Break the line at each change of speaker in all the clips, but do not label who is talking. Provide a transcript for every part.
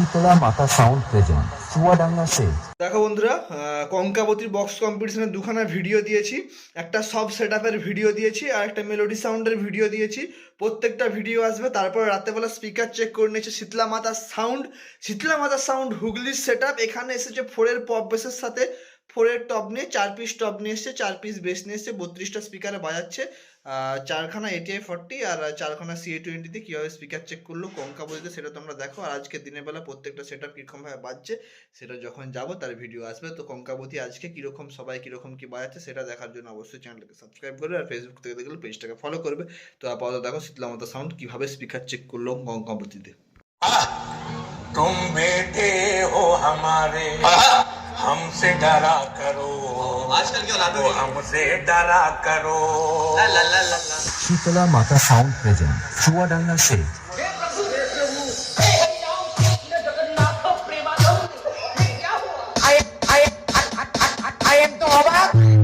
শীতলা মাতা sound present
দেখো বন্ধুরা কঙ্কাবতীর বক্স কম্পিটিশনের দুখানা ভিডিও দিয়েছি। একটা সব সেট ভিডিও দিয়েছি আর একটা মেলোডি সাউন্ডের ভিডিও দিয়েছি। প্রত্যেকটা ভিডিও আসবে, তারপর রাত্রেবেলা স্পিকার চেক করে নিয়েছে শীতলা মাতার সাউন্ড শীতলা মাতার সাউন্ড হুগলির সেট এখানে এসেছে ফোরের পপ বেসের সাথে। ফোরের টপ নিয়ে চার পিস টপ নিয়ে এসছে চার পিস বেস নিয়ে এসছে বত্রিশটা স্পিকারে বাজাচ্ছে। চারখানা এটিআই ফর্টি আর চারখানা সিএ টোয়েন্টিতে কীভাবে স্পিকার চেক করল কঙ্কা বলতে সেটা তোমরা দেখো। আর আজকে দিনের বেলা প্রত্যেকটা সেট আপ কীরকমভাবে বাজছে সেটা যখন যাব তার ভিডিও আসবে। তো কঙ্কাবতি আজকে কীরকম সবাই কীরকম কী বাজাচ্ছে সেটা দেখার জন্য অবশ্যই চ্যানেলকে সাবস্ক্রাইব করবে আর ফেসবুক থেকে দেখলে পেজটাকে ফলো করবে। তো আপাতত দেখো শীতলামতা সাউন্ড কীভাবে স্পিকার চেক করল কঙ্কাবতীতে
তুম বেটে হো হামারে हमसे डरा करो।
आजकल क्यों
लाते
हो
हमसे डरा करो।
शीतला माता
साउंड प्रेजेंट चुआडांगा से I am
the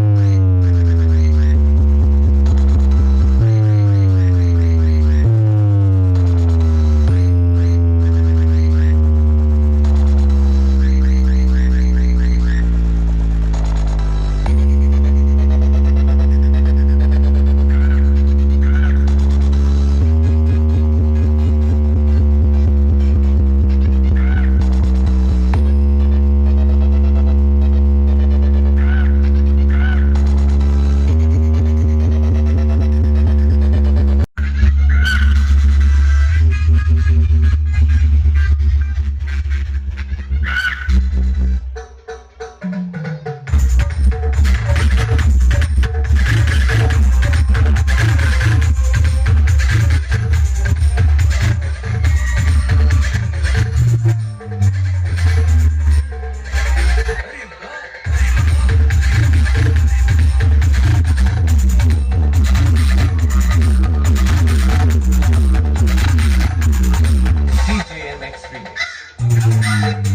Mm.